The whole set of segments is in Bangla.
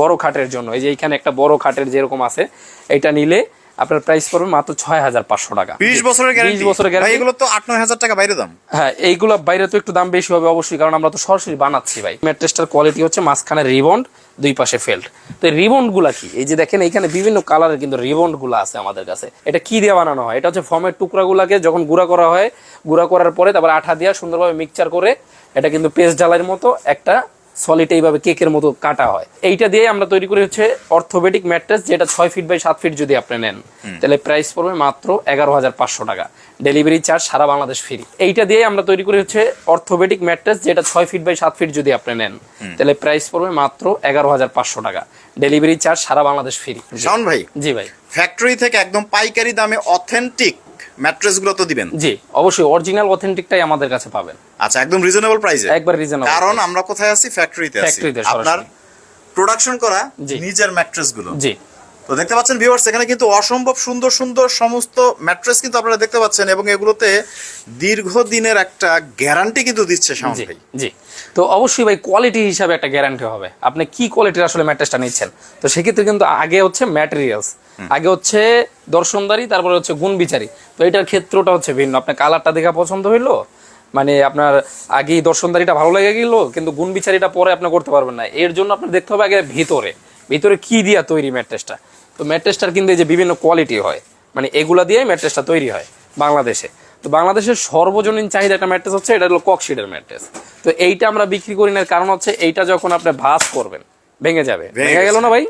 বড় খাটের জন্য। এই যে এখানে একটা বড় খাটের যেরকম আছে এটা নিলে আপনার প্রাইস পড়বে মাত্র ছয় হাজার পাঁচশো টাকা। বিশ বছরের গ্যারান্টি বিশ বছরের গ্যারান্টি এগুলো তো আট নয় হাজার টাকা বাইরে দাম। হ্যাঁ এইগুলো বাইরে তো একটু দাম বেশি হবে অবশ্যই কারণ আমরা তো সরাসরি বানাচ্ছি ভাই। ম্যাট্রেসটার কোয়ালিটি হচ্ছে মাঝখানে রিবন্ড দুই পাশে ফেল্ট তো রিবন্ডগুলা কি? এই যে দেখেন এখানে বিভিন্ন কালারের কিন্তু রিবন্ডগুলা আছে আমাদের কাছে। এটা কি দিয়ে বানানো হয়? এটা হচ্ছে ফর্মের টুকরা গুলাকে যখন গুঁড়া করা হয় গুঁড়া করার পরে তারপর আঠা দিয়ে সুন্দরভাবে মিক্সচার করে এটা কিন্তু পেস্ট জ্বালার মতো একটা সলিড এইভাবে কেকের মতো কাটা হয়। এইটা দিয়ে আমরা তৈরি করি হচ্ছে অর্থোপেডিক ম্যাট্রেস যেটা ছয় ফিট বাই সাত ফিট যদি আপনি নেন। তাহলে প্রাইস পড়বে মাত্র এগারো হাজার পাঁচশো টাকা। ডেলিভারি চার্জ সারা বাংলাদেশ ফ্রি এইটা দিয়ে আমরা তৈরি করি হচ্ছে অর্থোপেডিক ম্যাট্রেস যেটা ছয় ফিট বাই সাত ফিট যদি আপনি নেন। তাহলে প্রাইস পড়বে মাত্র এগারো হাজার পাঁচশো টাকা। ডেলিভারি চার্জ সারা বাংলাদেশ ফ্রি শাওন ভাই জি ভাই। ফ্যাক্টরি থেকে একদম পাইকারি দামে অথেন্টিক ম্যাট্রেসগুলো তো দিবেন। জি অবশ্যই অরিজিনাল অথেন্টিকটাই আমাদের কাছে পাবেন। আচ্ছা একদম রিজনেবল প্রাইসে একবার রিজনেবল কারণ আমরা কোথায় আছি? ফ্যাক্টরিতে আছি। আপনার প্রোডাকশন করা। নিজের ম্যাট্রেসগুলো জি। তো দেখতে পাচ্ছেন ভিউয়ার্স এখানে কিন্তু অসম্ভব সুন্দর সুন্দর সমস্ত ম্যাট্রেস কিন্তু আপনারা দেখতে পাচ্ছেন এবং এগুলোতে দীর্ঘদিনের একটা গ্যারান্টি কিন্তু দিচ্ছে জি জি। তো অবশ্যই ভাই কোয়ালিটি হিসাবে একটা গ্যারান্টি হবে। আপনি কি কোয়ালিটির আসলে ম্যাট্রেসটা নিচ্ছেন? তো সেক্ষেত্রে কিন্তু আগে হচ্ছে ম্যাটেরিয়ালস আগে হচ্ছে দর্শনদারি তারপরে হচ্ছে গুণ বিচারি। তো এটার ক্ষেত্রটা হচ্ছে ভিন্ন। আপনার কালারটা দেখা পছন্দ হইল মানে আপনার আগেই দর্শনদারিটা ভালো লেগে গেল কিন্তু গুণ বিচারিটা পরে আপনি করতে পারবেন না। এর জন্য আপনার দেখতে হবে আগে ভিতরে। ভিতরে কি দিয়া তৈরি ম্যাট্রেসটা তো ম্যাট্রেসটার কিন্তু এই যে বিভিন্ন কোয়ালিটি হয়। মানে এগুলা দিয়ে ম্যাট্রেসটা তৈরি হয় বাংলাদেশে। তো বাংলাদেশের সর্বজনীন চাহিদা একটা ম্যাট্রেস হচ্ছে এটা হলো ককশিটের ম্যাট্রেস তো এইটা আমরা বিক্রি করি না কারণ হচ্ছে এইটা যখন আপনি ভাস করবেন ভেঙে যাবে। ভেঙে গেল না ভাই?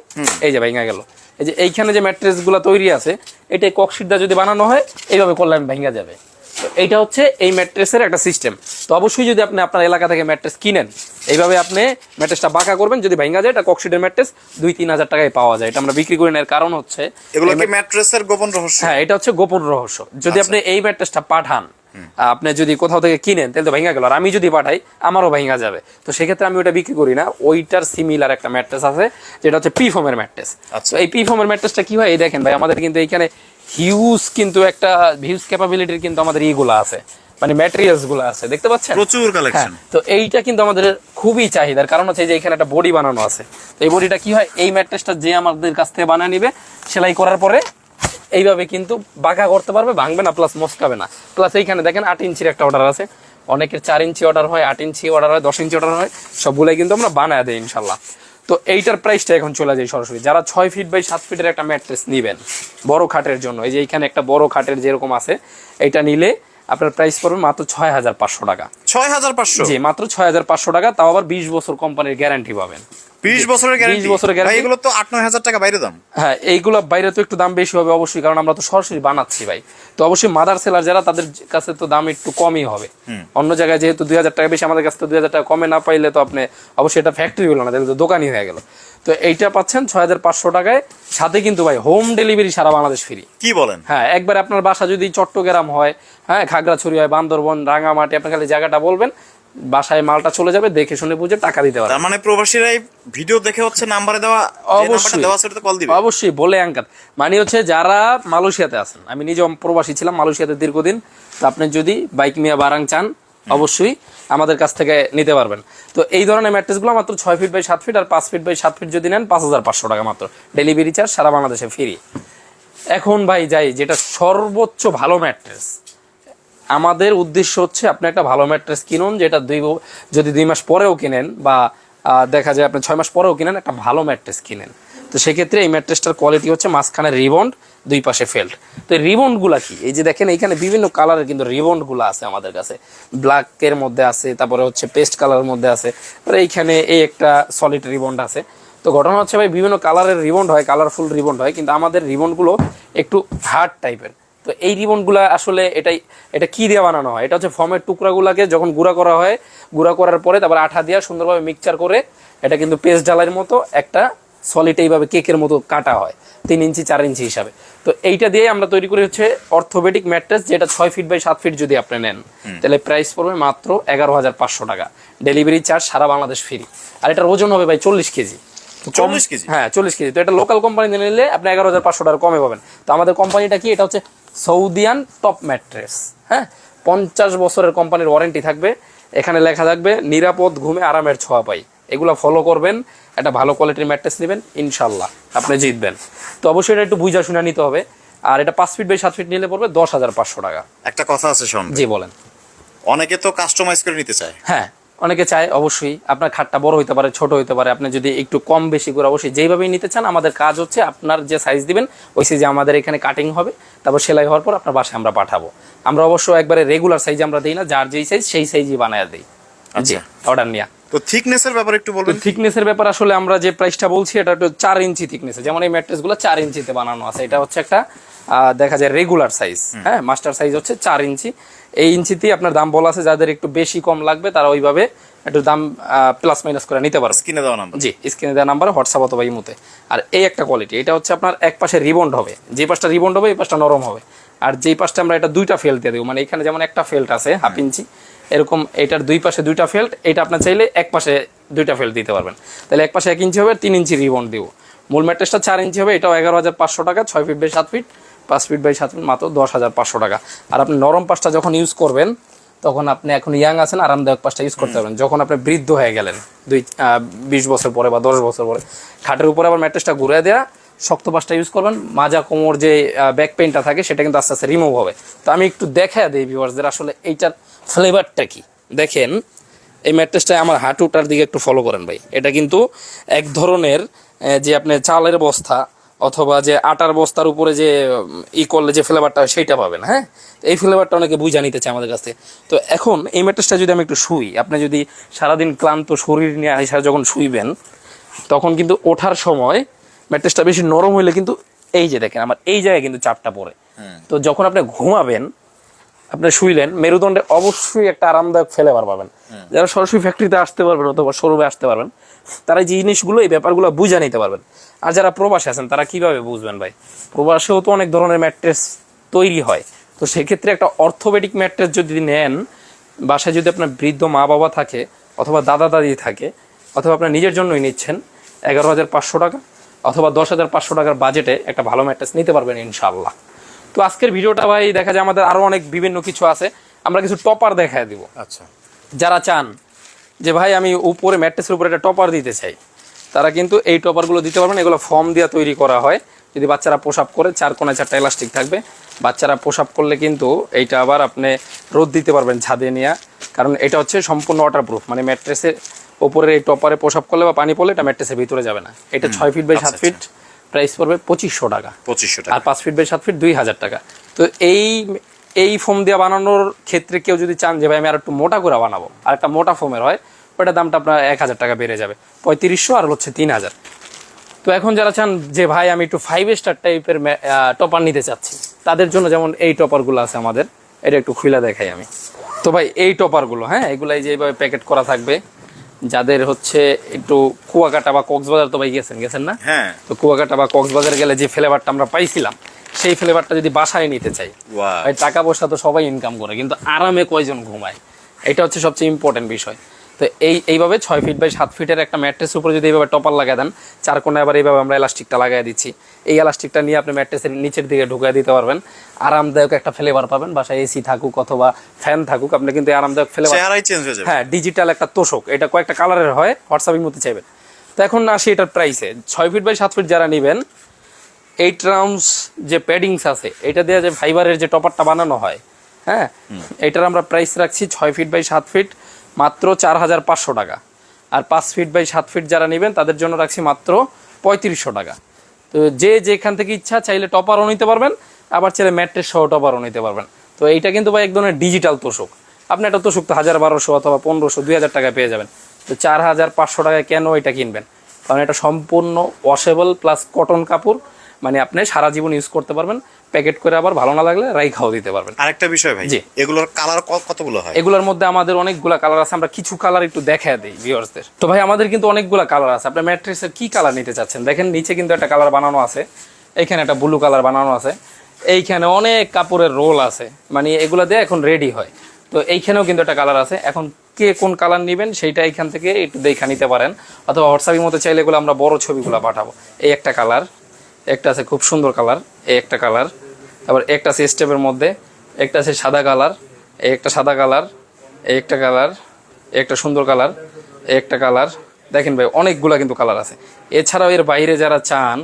এই যে ভেঙে গেল। এই যে এইখানে যে ম্যাট্রেসগুলো তৈরি আছে এটা ককশিটটা যদি বানানো হয় এইভাবে করলে ভেঙে যাবে। তো এইটা হচ্ছে এই ম্যাট্রেসের একটা সিস্টেম। তো অবশ্যই যদি আপনি আপনার এলাকা থেকে ম্যাট্রেস কিনেন এইভাবে আপনি ম্যাট্রেসটা বাঁকা করবেন যদি ভেঙে যায় এটা কক্সিডের ম্যাট্রেস দুই তিন হাজার টাকায় পাওয়া যায়। এটা আমরা বিক্রি করি না এর কারণ হচ্ছে এগুলো ম্যাট্রেসের গোপন রহস্য? হ্যাঁ এটা হচ্ছে গোপন রহস্য। যদি আপনি এই ম্যাট্রেসটা পাঠান আপনি যদি কোথাও থেকে কিনেন তাহলে তো ভেঙে গেল। আর আমি যদি পাঠাই আমারও ভেঙে যাবে। তো সেক্ষেত্রে আমি ওটা বিক্রি করি না। ওইটার সিমিলার একটা ম্যাট্রেস আছে যেটা হচ্ছে পি ফোমের ম্যাট্রেস আচ্ছা। এই পি ফোমের ম্যাট্রেসটা কি হয়? এই দেখেন ভাই আমাদের কিন্তু এইখানে হিউজ কিন্তু একটা হিউজ ক্যাপাবিলিটির কিন্তু আমাদের ইগুলো আছে। মানে ম্যাটেরিয়ালসগুলো আছে। দেখতে পাচ্ছেন? প্রচুর হ্যাঁ। কালেকশন তো এইটা কিন্তু আমাদের খুবই চাহিদার। কারণ হচ্ছে যে এখানে একটা বডি বানানো আছে। তো এই বডিটা কি হয়? এই ম্যাট্রেসটা যে আমাদের কাছ থেকে বানিয়ে নিবে সেলাই করার পরে এইভাবে কিন্তু বাঁকা করতে পারবে, ভাঙবে না প্লাস মস্কাবে না। প্লাস এইখানে দেখেন আট ইঞ্চির একটা অর্ডার আছে। অনেকের চার ইঞ্চি অর্ডার হয়, আট ইঞ্চি অর্ডার হয়, দশ ইঞ্চি অর্ডার হয়, সবগুলোই কিন্তু আমরা বানায় দেয় ইনশাল্লাহ। তো এইটার প্রাইসটা এখন চলে যায় সরাসরি। যারা ছয় ফিট বাই সাত ফিটের একটা ম্যাট্রেস নেবেন, বড় খাটের জন্য, এই যে এইখানে একটা বড় খাটের যেরকম আছে, এটা নিলে আপনার প্রাইস পড়বে মাত্র ছয় হাজার পাঁচশো টাকা। ছয় হাজার পাঁচশো? জি মাত্র ছয় হাজার পাঁচশো টাকা তাও আবার বিশ বছর কোম্পানির গ্যারান্টি পাবেন। বিশ বছরের গ্যারান্টি বছরের। ভাই এগুলো তো আট নয় হাজার টাকা বাইরে দাম। হ্যাঁ এইগুলো বাইরে তো একটু দাম বেশি হবে অবশ্যই কারণ আমরা তো সরাসরি বানাচ্ছি ভাই। তো অবশ্যই মাদার সেলার যারা তাদের কাছে তো দাম একটু কমই হবে। অন্য জায়গায় যেহেতু দুই হাজার টাকা বেশি আমাদের কাছে তো দুই হাজার টাকা কমে না পাইলে তো আপনি অবশ্যই এটা ফ্যাক্টরি হলো না তাহলে তো দোকানই হয়ে গেল। তো এইটা পাচ্ছেন ছয় হাজার পাঁচশো টাকায় সাথে কিন্তু ভাই হোম ডেলিভারি সারা বাংলাদেশ ফ্রি কি বলেন? হ্যাঁ একবার আপনার বাসা যদি চট্টগ্রাম হয় হ্যাঁ খাগড়াছড়ি হয় বান্দরবন রাঙামাটি আপনি খালি জায়গাটা বলবেন বাসায় মালটা চলে যাবে দেখে শুনে বুঝে টাকা দিতে পারবে মানে প্রবাসীরাই ভিডিও দেখে হচ্ছে নাম্বারে দেওয়া অবশ্যই। দেওয়া সেটাতে কল দিবে। অবশ্যই বলে আঙ্কাত মানে হচ্ছে যারা মালয়েশিয়াতে আছেন আমি নিজে প্রবাসী ছিলাম মালয়েশিয়াতে দীর্ঘদিন তো আপনি যদি বাইক নিয়ে বারাং চান অবশ্যই আমাদের কাছ থেকে নিতে পারবেন। তো এই ধরনের ম্যাট্রেসগুলো মাত্র ছয় ফিট বাই সাত ফিট আর পাঁচ ফিট বাই সাত ফিট যদি নেন পাঁচ হাজার পাঁচশো টাকা মাত্র। ডেলিভারি চার্জ সারা বাংলাদেশে ফ্রি এখন ভাই যাই, যেটা সর্বোচ্চ ভালো ম্যাট্রেস আমাদের উদ্দেশ্য হচ্ছে আপনি একটা ভালো ম্যাট্রেস কিনুন, যেটা দুই যদি দুই মাস পরেও কিনেন বা দেখা যায় আপনি ছয় মাস পরেও কিনেন, একটা ভালো ম্যাট্রেস কিনেন। তো সেক্ষেত্রে এই ম্যাট্রেসটার কোয়ালিটি হচ্ছে মাঝখানে রিবন্ড, দুই পাশে ফেল্ট তো এই রিবন্ডগুলা কি? এই যে দেখেন এখানে বিভিন্ন কালারের কিন্তু রিবন্ডগুলো আছে আমাদের কাছে। ব্ল্যাকের মধ্যে আছে, তারপরে হচ্ছে পেস্ট কালারের মধ্যে আছে। তারপরে এইখানে এই একটা সলিড রিবন্ড আছে। তো ঘটনা হচ্ছে ভাই, বিভিন্ন কালারের রিবন্ড হয় কালারফুল রিবন্ড হয়, কিন্তু আমাদের রিবন্ডগুলো একটু হার্ড টাইপের তো এই রিবনগুলা আসলে এটাই, এটা কি দিয়ে বানানো হয়? এটা হচ্ছে ফর্মের টুকরাগুলাকে যখন গুঁড়া করা হয়, গুঁড়া করার পরে তারপর আঠা দিয়ে সুন্দরভাবে মিক্সচার করে, এটা কিন্তু পেস্ট জ্বালার মতো একটা সলিড এইভাবে কেকের মতো কাটা হয় তিন ইঞ্চি চার ইঞ্চি হিসাবে। তো এইটা দিয়ে আমরা তৈরি করি হচ্ছে অর্থোপেডিক ম্যাট্রেস যেটা ছয় ফিট বাই সাত ফিট যদি আপনি নেন তাহলে প্রাইস পড়বে মাত্র এগারো হাজার পাঁচশো টাকা। ডেলিভারি চার্জ সারা বাংলাদেশ ফ্রি আর এটার ওজন হবে ভাই চল্লিশ কেজি। 40 কেজি? হ্যাঁ চল্লিশ কেজি। তো এটা লোকাল কোম্পানি নিলে আপনি এগারো হাজার পাঁচশো টাকা কমে পাবেন। তো আমাদের কোম্পানিটা কি? এটা হচ্ছে সৌদিয়ান টপ ম্যাট্রেস হ্যাঁ পঞ্চাশ বছরের কোম্পানির ওয়ারেন্টি থাকবে। এখানে লেখা থাকবে নিরাপদ ঘুমে আরামের ছোঁয়া পাই। এগুলো ফলো করবেন একটা ভালো কোয়ালিটির ম্যাট্রেস নেবেন ইনশাল্লাহ আপনি জিতবেন। তো অবশ্যই এটা একটু বুঝা শুনে নিতে হবে। আর এটা পাঁচ ফিট বাই সাত ফিট নিলে পড়বে দশ হাজার পাঁচশো টাকা। একটা কথা আছে শোন। জি বলেন। অনেকে তো কাস্টমাইজ করে নিতে চায়। হ্যাঁ অনেকে চায় অবশ্যই। আপনার খাটটা বড় হতে পারে ছোট হতে পারে। আপনি যদি একটু কম বেশি করে অবশ্যই যেইভাবেই নিতে চান আমাদের কাজ হচ্ছে আপনার যে সাইজ দিবেন ওই সাইজে আমাদের এখানে কাটিং হবে। তারপর সেলাই হওয়ার পর আপনার বাসায় আমরা পাঠাবো। আমরা অবশ্য একবারে রেগুলার সাইজ আমরা দিই না যার যেই সাইজ সেই সাইজই বানায় দিই। অর্ডার নিয়ে। তো থিকনেসের ব্যাপারে একটু বলবেন থিকনেসের ব্যাপার আসলে আমরা যে প্রাইসটা বলছি এটা একটু চার ইঞ্চি থিকনেস যেমন এই ম্যাট্রেসগুলো চার ইঞ্চিতে বানানো আছে। এটা হচ্ছে একটা দেখা যায় রেগুলার সাইজ হ্যাঁ মাস্টার সাইজ হচ্ছে চার ইঞ্চি। এই ইঞ্চিতেই আপনার দাম বলা আছে যাদের একটু বেশি কম লাগবে তারা ওইভাবে একটু দাম প্লাস মাইনাস করে নিতে পারবে। স্ক্রিনে দেওয়া নাম্বার জি স্ক্রিনে দেওয়া নাম্বারে হোয়াটসঅ্যাপ অথবা ইমুতে। আর এই একটা কোয়ালিটি এটা হচ্ছে আপনার এক পাশে রিবন্ড হবে। যে পাশটা রিবন্ড হবে এই পাশটা নরম হবে। আর যেই পাশটা আমরা এটা দুইটা ফেল্ট দিয়ে দেবো। মানে এখানে যেমন একটা ফেল্ট আছে হাফ ইঞ্চি। এরকম এটার দুই পাশে দুইটা ফেল্ট এটা আপনার চাইলে এক পাশে দুইটা ফেল্ট দিতে পারবেন। তাহলে এক পাশে এক ইঞ্চি হবে, তিন ইঞ্চি রিবন্ড দিব। মূল ম্যাট্রেসটা চার ইঞ্চি হবে, এটাও এগারো হাজার পাঁচশো টাকা, ছয় ফিট বাই সাত ফিট, পাঁচ ফিট বাই সাত ফিট, মাত্র দশ হাজার পাঁচশো টাকা। আর আপনি নরম পাশটা যখন ইউজ করবেন, তখন আপনি এখন ইয়াং আছেন, আরামদায়ক পাশটা ইউজ করতে পারবেন। যখন আপনি বৃদ্ধ হয়ে গেলেন, দুই বিশ বছর পরে বা দশ বছর পরে, খাটের উপরে আবার ম্যাট্রেসটা ঘুরে দেওয়া শক্ত পাশটা ইউজ করবেন, মাজা কোমর যে ব্যাক পেইনটা থাকে, সেটা কিন্তু আস্তে আস্তে রিমুভ হবে। তো আমি একটু দেখা দিই ভিউয়ার্সদের আসলে এইটার ফ্লেভারটা কি? দেখেন এই ম্যাট্রেসটা আমার হাঁটুটার দিকে একটু ফলো করেন ভাই। এটা কিন্তু এক ধরনের যে আপনি চালের বস্তা অথবা যে আটার বস্তার উপরে যে ই করলে যে ফ্লেভারটা সেইটা পাবেন হ্যাঁ? এই ফ্লেভারটা অনেকে বুঝা নিতে চায় আমাদের কাছে তো এখন এই ম্যাট্রেসটা যদি আমি একটু শুই আপনি যদি সারাদিন ক্লান্ত শরীর নিয়ে আসা যখন শুইবেন তখন কিন্তু ওঠার সময় ম্যাট্রেসটা বেশি নরম হইলে কিন্তু এই যে দেখেন আমার এই জায়গায় কিন্তু চাপটা পড়ে। তো যখন আপনি ঘুমাবেন আপনি শুইলেন মেরুদণ্ডে অবশ্যই একটা আরামদায়ক ফ্লেভার পাবেন। যারা সরাসরি ফ্যাক্টরিতে আসতে পারবেন অথবা শোরুমে আসতে পারবেন তারা এই জিনিসগুলো এই ব্যাপারগুলো বুঝে নিতে পারবেন। আর যারা প্রবাসে আছেন তারা কীভাবে বুঝবেন ভাই? প্রবাসেও তো অনেক ধরনের ম্যাট্রেস তৈরি হয়। তো সেক্ষেত্রে একটা অর্থোপেডিক ম্যাট্রেস যদি নেন বাসায় যদি আপনার বৃদ্ধ মা বাবা থাকে অথবা দাদা দাদি থাকে অথবা আপনার নিজের জন্যই নিচ্ছেন এগারো হাজার পাঁচশো টাকা অথবা দশ হাজার পাঁচশো টাকার বাজেটে একটা ভালো ম্যাট্রেস নিতে পারবেন ইনশাল্লাহ তো আজকের ভিডিওটা ভাই দেখা যায় আমাদের আরও অনেক বিভিন্ন কিছু আছে। আমরা কিছু টপার দেখায় দিব। আচ্ছা। যারা চান যে ভাই আমি উপরে ম্যাট্রেসের উপরে একটা টপার দিতে চাই তারা কিন্তু এই টপারগুলো দিতে পারবেন। এগুলো ফর্ম দিয়ে তৈরি করা হয়। যদি বাচ্চারা পোশাক করে চার কোনায় চারটা এলাস্টিক থাকবে। বাচ্চারা পোশাক করলে কিন্তু এইটা আবার আপনি রোদ দিতে পারবেন ছাদে নিয়ে। কারণ এটা হচ্ছে সম্পূর্ণ ওয়াটারপ্রুফ মানে ম্যাট্রেসের ওপরে এই টপারে পোশাক করলে বা পানি পড়লে এটা ম্যাট্রেসের ভিতরে যাবে না। এটা ছয় ফিট বাই সাত আচ্ছা, ফিট প্রাইস পড়বে পঁচিশশো টাকা। পঁচিশশো টাকা। আর পাঁচ ফিট বাই সাত ফিট দুই হাজার টাকা। তো এই এই ফোম দিয়ে বানানোর ক্ষেত্রে কেউ যদি চান যে ভাই আমি আর একটু মোটা করে বানাবো। আর একটা মোটা ফোমের হয় ওটার দামটা আপনার এক হাজার টাকা বেড়ে যাবে। পঁয়ত্রিশশো আর হচ্ছে তিন হাজার। তো এখন যারা চান যে ভাই আমি একটু ফাইভ স্টার টাইপের টপার নিতে চাচ্ছি। তাদের জন্য যেমন এই টপারগুলো আছে আমাদের এটা একটু খুলে দেখাই আমি। তো ভাই এই টপারগুলো হ্যাঁ এগুলো এই যে এইভাবে প্যাকেট করা থাকবে যাদের হচ্ছে একটু কুয়াকাটা বা কক্সবাজার তো ভাই গেছেন গেছেন না? হ্যাঁ। তো কুয়াকাটা বা কক্সবাজার গেলে যে ফ্লেভারটা আমরা পাইছিলাম সেই ফ্লেভারটা যদি বাসায় নিতে চাই ভাই টাকা পয়সা তো সবাই ইনকাম করে কিন্তু আরামে কয়জন ঘুমায়? এটা হচ্ছে সবচেয়ে ইম্পর্টেন্ট বিষয়। তো এই এইভাবে ছয় ফিট বাই সাত ফিটের একটা ম্যাট্রেস উপরে যদি এইভাবে টপার লাগাই দেন চার কোণায় আবার এইভাবে আমরা এলাস্টিকটা লাগাই দিচ্ছি। এই এলাস্টিকটা নিয়ে আপনি ম্যাট্রেসের নিচের দিকে ঢুকিয়ে দিতে পারবেন। আরামদায়ক একটা ফ্লেভার পাবেন বাসায় এসি থাকুক অথবা ফ্যান থাকুক আপনি কিন্তু আরামদায়ক ফ্লেভার চেঞ্জ হয়ে যাবে। হ্যাঁ ডিজিটাল একটা তোষক। এটা কয়েকটা কালারের হয় হোয়াটসঅ্যাপের মধ্যে চাইবেন। তো এখন আসি এটার প্রাইসে ছয় ফিট বাই সাত ফিট যারা নেবেন এইট রাউন্ডস যে প্যাডিংস আছে এটা দিয়ে যে ফাইবারের যে টপারটা বানানো হয় হ্যাঁ এটার আমরা প্রাইস রাখছি ছয় ফিট বাই সাত ফিট মাত্র চার হাজার পাঁচশো টাকা। আর পাঁচ ফিট বাই সাত ফিট যারা নেবেন, তাদের জন্য রাখছি মাত্র পঁয়ত্রিশশো টাকা। তো যে যেখান থেকে ইচ্ছা চাইলে টপারও নিতে পারবেন, আবার চাইলে ম্যাট্রেস সহ টপারও নিতে পারবেন। তো এইটা কিন্তু ভাই এক ধরনের ডিজিটাল তোষক। আপনি একটা তোষক তো হাজার বারোশো অথবা পনেরোশো, দুই হাজার টাকায় পেয়ে যাবেন। তো চার হাজার পাঁচশো টাকায় কেন এটা কিনবেন? কারণ এটা সম্পূর্ণ ওয়াশেবল প্লাস কটন কাপড় মানে আপনি সারা জীবন ইউজ করতে পারবেন প্যাকেট করে আবার ভালো না লাগলে রাইখাও দিতে পারবেন। আরেকটা বিষয় ভাই জি। এগুলোর কালার কতগুলো হয়? এগুলোর মধ্যে আমাদের অনেকগুলা কালার আছে আমরা কিছু কালার একটু দেখা দিই ভিউয়ার্সদের তো ভাই আমাদের কিন্তু অনেকগুলা কালার আছে। আপনার ম্যাট্রেসের কি কালার নিতে চাচ্ছেন? দেখেন নিচে কিন্তু একটা কালার বানানো আছে। এখানে একটা ব্লু কালার বানানো আছে। এইখানে অনেক কাপড়ের রোল আছে। মানে এগুলো দিয়ে এখন রেডি হয়। তো এইখানেও কিন্তু একটা কালার আছে। এখন কে কোন কালার নেবেন সেইটা এইখান থেকে একটু দেখা নিতে পারেন। অথবা হোয়াটসঅ্যাপের মতো চাইলে এগুলো আমরা বড় ছবিগুলো পাঠাবো। এই একটা কালার একটা আছে খুব সুন্দর কালার, এই একটা কালার। তারপর একটা আছে স্টেপের মধ্যে, একটা আছে সাদা কালার, এই একটা সাদা কালার, এই একটা কালার একটা সুন্দর কালার একটা কালার। দেখেন ভাই, অনেকগুলা কিন্তু কালার আছে। এছাড়াও এর বাইরে যারা চান,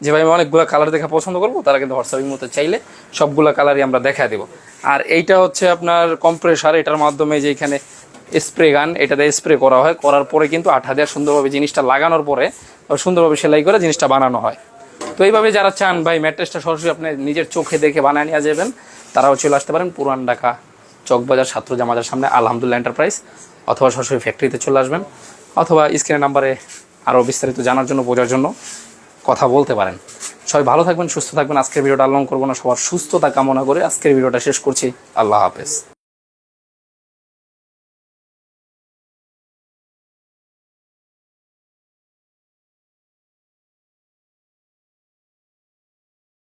যে ভাই আমি অনেকগুলো কালার দেখা পছন্দ করব, তারা কিন্তু হোয়াটসঅ্যাপের মতো চাইলে সবগুলো কালারই আমরা দেখা দেবো। আর এইটা হচ্ছে আপনার কম্প্রেসার এটার মাধ্যমে যে এখানে স্প্রে গান, এটাতে স্প্রে করা হয়। করার পরে কিন্তু আঠা দেওয়ার সুন্দরভাবে জিনিসটা লাগানোর পরে সুন্দরভাবে সেলাই করে জিনিসটা বানানো হয়। তো এইভাবে যারা চান, ভাই, ম্যাট্রেসটা সরাসরি আপনি নিজের চোখে দেখে বানিয়ে নিয়ে যাবেন। তারাও চলে আসতে পারেন পুরান ঢাকা চকবাজার ছাত্র জামাজার সামনে আলহামদুলিল্লাহ এন্টারপ্রাইজ অথবা সরাসরি ফ্যাক্টরিতে চলে আসবেন, অথবা স্ক্রিনের নাম্বারে আরও বিস্তারিত জানার জন্য, বোঝার জন্য কথা বলতে পারেন। সবাই ভালো থাকবেন, সুস্থ থাকবেন। আজকের ভিডিওটা লং করব না, সবার সুস্থতা কামনা করে আজকের ভিডিওটা শেষ করছি। আল্লাহ হাফেজ।